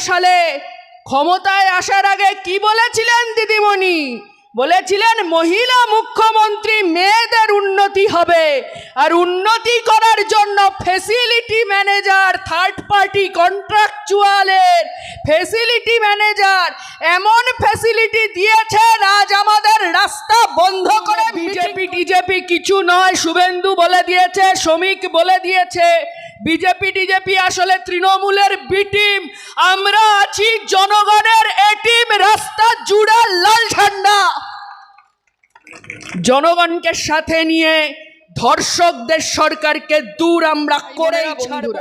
সালে ক্ষমতায় আসার আগে কি বলেছিলেন দিদিমণি? বলেছিলেন মহিলা মুখ্যমন্ত্রী মেয়েদের উন্নতি হবে আর উন্নতি করার জন্য ফেসিলিটি ম্যানেজার থার্ড পার্টি কন্ট্রাকচুয়ালের ফেসিলিটি ম্যানেজার এমন ফেসিলিটি দিয়েছে আজ আমাদের রাস্তা বন্ধ করে বিজেপি টিজেপি কিছু নয়। শুভেন্দু বলে দিয়েছে শ্রমিক বলে দিয়েছে বিজেপি টিজেপি আসলে তৃণমূলের বি টিম আমরা আছি জনগণের এ টিম রাস্তা জুড়ে লাল ঝান্ডা। জনগণকে সাথে নিয়ে ধর্ষকদের সরকারকে দূর আমরা ছাড়ব।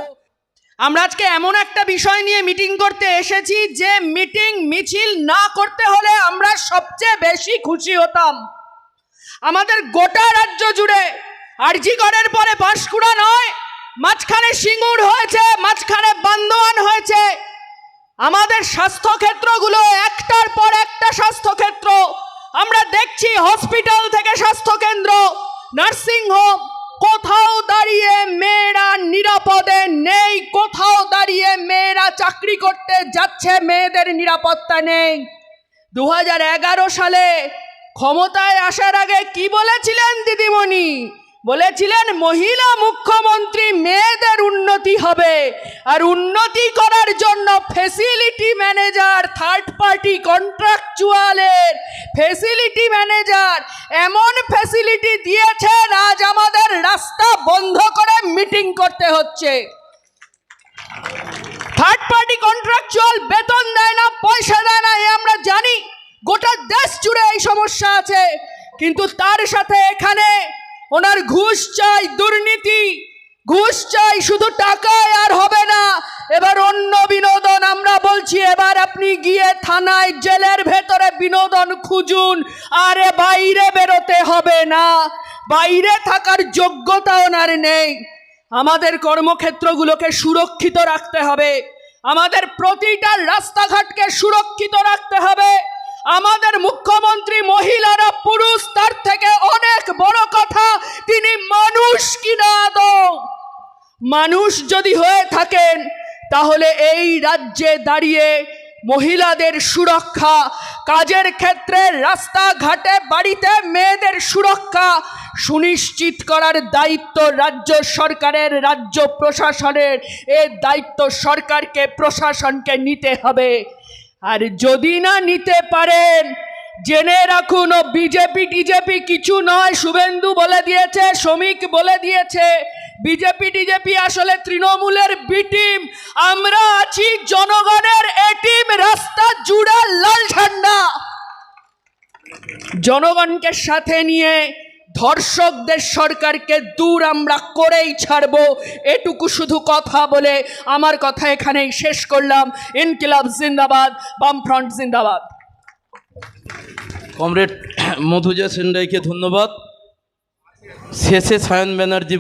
আমরা আজকে এমন একটা বিষয় নিয়ে মিটিং করতে এসেছি যে মিটিং মিছিল না করতে হলে আমরা সবচেয়ে বেশি খুশি হতাম। আমাদের গোটা রাজ্য জুড়ে আরজিগড়ের পরে বাঁশকুড়া নয় মাঝখানে সিঙ্গুর হয়েছে, মাঝখানে বান্দোয়ান হয়েছে। আমাদের স্বাস্থ্যক্ষেত্রগুলো একটার পর একটা স্বাস্থ্যক্ষেত্র। আমরা দেখছি হসপিটাল থেকে স্বাস্থ্যকেন্দ্র, নার্সিং হোম, কোথাও দাঁড়িয়ে মেয়েরা নিরাপদে নেই, কোথাও দাঁড়িয়ে মেয়েরা চাকরি করতে যাচ্ছে, মেয়েদের নিরাপত্তা নেই। দু হাজার এগারো সালে ক্ষমতায় আসার আগে কি বলেছিলেন দিদিমণি? বলেছিলেন, মহিলা মুখ্যমন্ত্রী মেয়েদের উন্নতি হবে আর উন্নতি করার জন্য ফেসিলিটি ম্যানেজার থার্ড পার্টি কন্ট্রাকচুয়ালের ফেসিলিটি ম্যানেজার এমন ফেসিলিটি দিয়েছে আজ আমাদের রাস্তা বন্ধ করে মিটিং করতে হচ্ছে। থার্ড পার্টি কন্ট্রাকচুয়াল বেতন দেয় না, পয়সা দেয় না, এ আমরা জানি। গোটা দেশ জুড়ে এই সমস্যা আছে। কিন্তু তার সাথে এখানে ওনার ঘুষ চাই দুর্নীতি, ঘুষ চাই শুধু টাকায় আর হবে না। এবার অন্য বিনোদন আমরা বলছি, এবার আপনি গিয়ে থানায় জেলের ভেতরে বিনোদন খুঁজুন। আরে বাইরে বেরোতে হবে না, বাইরে থাকার যোগ্যতা ওনার নেই। আমাদের কর্মক্ষেত্রগুলোকে সুরক্ষিত রাখতে হবে। আমাদের প্রতিটা রাস্তাঘাটকে সুরক্ষিত রাখতে হবে। আমাদের মুখ্যমন্ত্রী মহিলারা, পুরুষ তার থেকে অনেক বড় কথা তিনি মানুষ কিনা আদৌ মানুষ যদি হয়ে থাকেন, তাহলে এই রাজ্যে দাঁড়িয়ে মহিলাদের সুরক্ষা, কাজের ক্ষেত্রে রাস্তাঘাটে, বাড়িতে মেয়েদের সুরক্ষা সুনিশ্চিত করার দায়িত্ব রাজ্য সরকারের, রাজ্য প্রশাসনের। এ দায়িত্ব সরকারকে, প্রশাসনকে নিতে হবে। আর যদি না নিতে পারেন, জেনে রাখুন, ও বিজেপি টিজেপি কিছু নয়, শুভেন্দু বলে দিয়েছে, শ্রমিক বলে দিয়েছে। বিজেপি টিজেপি আসলে তৃণমূলের বি টিম আমরা আছি জনগণের এ টিম রাস্তা জুড়ে লাল ঝান্ডা। জনগণকে সাথে নিয়ে ধর্ষকদের সরকারকে দূর আমরা করেই ছাড়ব। এটুকু শুধু কথা বলে আমার কথা এখানেই শেষ করলাম। ইনকিলাব জিন্দাবাদ, বামফ্রন্ট জিন্দাবাদ। কমরেড মধুজা সেন্ডাইকে ধন্যবাদ। শেষে সায়ন ব্যানার্জি